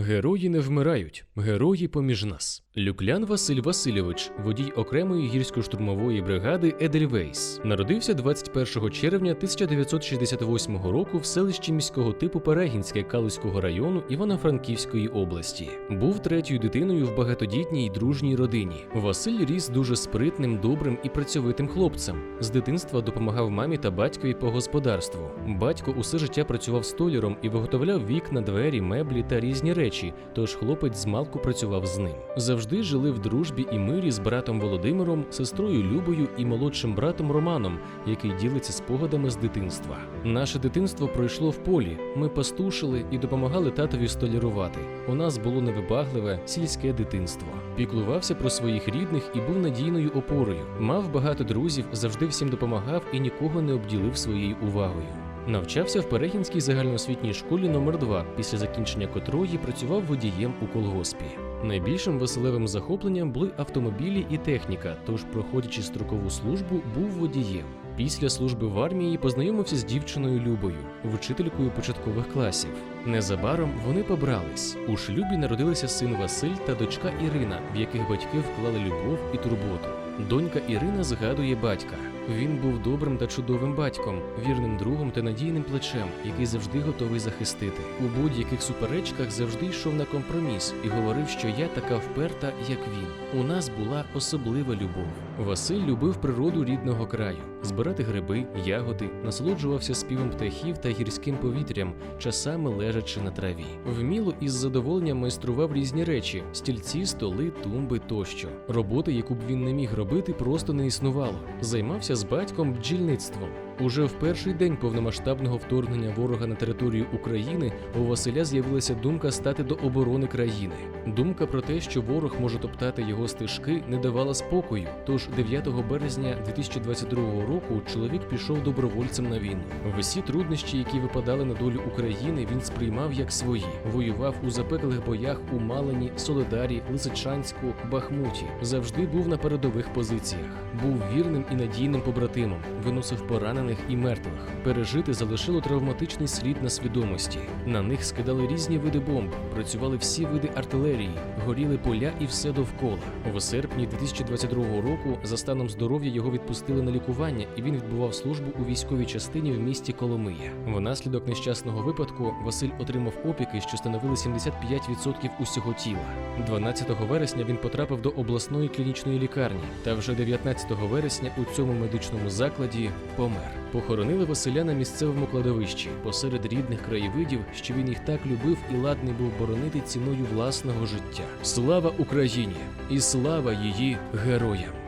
Герої не вмирають, герої поміж нас. Люклян Василь Васильович, водій окремої гірсько-штурмової бригади Едельвейс, народився 21 червня 1968 року в селищі міського типу Перегінське Калузького району Івано-Франківської області. Був третьою дитиною в багатодітній й дружній родині. Василь ріс дуже спритним, добрим і працьовитим хлопцем. З дитинства допомагав мамі та батькові по господарству. Батько усе життя працював столяром і виготовляв вікна, двері, меблі та різні речі, тож хлопець змалку працював з ним. Завжди жили в дружбі і мирі з братом Володимиром, сестрою Любою і молодшим братом Романом, який ділиться спогадами з дитинства. Наше дитинство пройшло в полі. Ми пастушили і допомагали татові столярувати. У нас було невибагливе сільське дитинство. Піклувався про своїх рідних і був надійною опорою. Мав багато друзів, завжди всім допомагав і нікого не обділив своєю увагою. Навчався в Перегінській загальноосвітній школі номер 2 після закінчення котрої працював водієм у колгоспі. Найбільшим веселевим захопленням були автомобілі і техніка, тож, проходячи строкову службу, був водієм. Після служби в армії познайомився з дівчиною Любою, вчителькою початкових класів. Незабаром вони побрались. У шлюбі народилися син Василь та дочка Ірина, в яких батьки вклали любов і турботу. Донька Ірина згадує батька. Він був добрим та чудовим батьком, вірним другом та надійним плечем, який завжди готовий захистити. У будь-яких суперечках завжди йшов на компроміс і говорив, що я така вперта, як він. У нас була особлива любов. Василь любив природу рідного краю, збирати гриби, ягоди, насолоджувався співом птахів та гірським повітрям, часами лежачи на траві. Вміло із задоволенням майстрував різні речі: стільці, столи, тумби тощо. Роботи, яку б він не міг робити, просто не існувало. Займався з батьком бджільництвом. Уже в перший день повномасштабного вторгнення ворога на територію України у Василя з'явилася думка стати до оборони країни. Думка про те, що ворог може топтати його стежки, не давала спокою. Тож 9 березня 2022 року чоловік пішов добровольцем на війну. Всі труднощі, які випадали на долю України, він сприймав як свої. Воював у запеклих боях у Малині, Соледарі, Лисичанську, Бахмуті. Завжди був на передових позиціях. Був вірним і надійним побратимом, виносив поранених і мертвих. Пережити залишило травматичний слід на свідомості. На них скидали різні види бомб, працювали всі види артилерії, горіли поля і все довкола. У серпні 2022 року за станом здоров'я його відпустили на лікування, і він відбував службу у військовій частині в місті Коломия. Внаслідок нещасного випадку Василь отримав опіки, що становили 75% усього тіла. 12 вересня він потрапив до обласної клінічної лікарні, та вже 19 вересня у цьому медичному закладі помер. Похоронили Василя на місцевому кладовищі посеред рідних краєвидів, що він їх так любив і ладний був боронити ціною власного життя. Слава Україні і слава її героям!